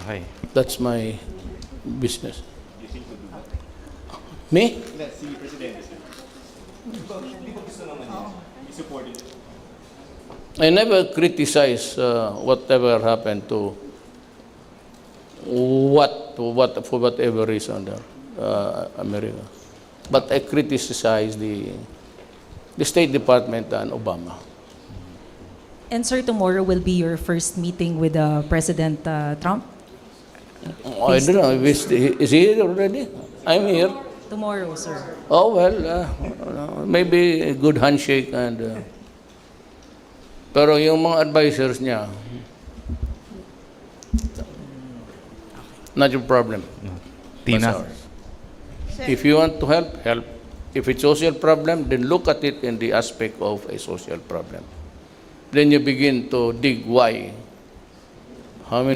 Okay. That's my business. Me? Si Presidente, sir. Di ba, di ba gusto naman niya? I-support it. I never criticize uh, whatever happened to what, to what for whatever reason there, uh, America. But I criticize the the State Department and Obama. And sir, tomorrow will be your first meeting with uh, President uh, Trump? I don't know. Is, is he here already? I'm here. Tomorrow, sir. Oh well, uh, maybe a good handshake and. Uh, pero yung mga advisors niya, not your problem. Tina. That's. If you want to help, help. If it's social problem, then look at it in the aspect of a social problem. Then you begin to dig why. How many